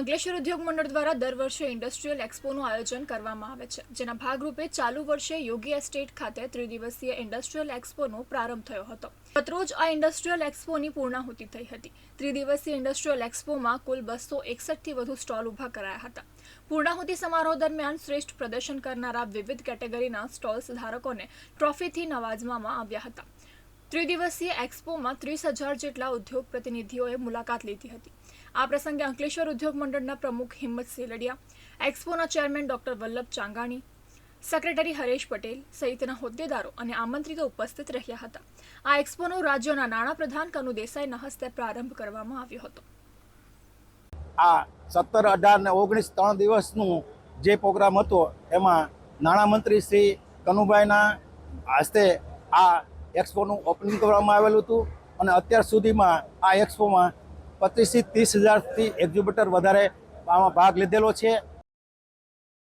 અંકલેશ્વર ઉદ્યોગ મંડળ દ્વારા દર વર્ષે ઇન્ડસ્ટ્રીયલ એક્સપોનું આયોજન કરવામાં આવે છે, જેના ભાગરૂપે ચાલુ વર્ષે યોગી એસ્ટેટ ખાતે ત્રિદિવસીય ઇન્ડસ્ટ્રીયલ એક્સપોનો પ્રારંભ થયો હતો. ગતરોજ આ ઇન્ડસ્ટ્રીયલ એક્સપોની પૂર્ણાહુતિ થઈ હતી. ત્રિદિવસીય ઇન્ડસ્ટ્રીયલ એક્સપોમાં કુલ બસો એકસઠથી વધુ સ્ટોલ ઊભા કરાયા હતા. પૂર્ણાહુતિ સમારોહ દરમિયાન શ્રેષ્ઠ પ્રદર્શન કરનારા વિવિધ કેટેગરીના સ્ટોલ્સ ધારકોને ટ્રોફીથી નવાજવામાં આવ્યા હતા. ત્રિદિવસીય એક્સપોમાં ત્રીસ હજાર જેટલા ઉદ્યોગ પ્રતિનિધિઓએ મુલાકાત લીધી હતી. આ પ્રસંગે અંકલેશ્વર ઉદ્યોગ મંડળના પ્રમુખ Himmat Seldiya, એક્સપોના chairman doctor Vallabh Changani, secretary Haresh Patel સહિતના હોદ્દેદારો અને આમંત્રિતો ઉપસ્થિત રહ્યા હતા. આ એક્સપોનો રાજ્યના નાણાપ્રધાન કનુ દેસાઈના હસ્તે પ્રારંભ કરવામાં આવ્યો હતો. આ સત્તર અઢાર ને ઓગણીસ ત્રણ દિવસનું જે પ્રોગ્રામ હતો, એમાં નાણામંત્રી શ્રી કનુભાઈના હસ્તે આ એક્સપોનું ઓપનિંગ કરવામાં આવેલું હતું અને અત્યાર સુધીમાં આ એક્સપોમાં પચીસથી ત્રીસ હજારથી એક્ઝિબિટર વધારે આમાં ભાગ લીધેલો છે.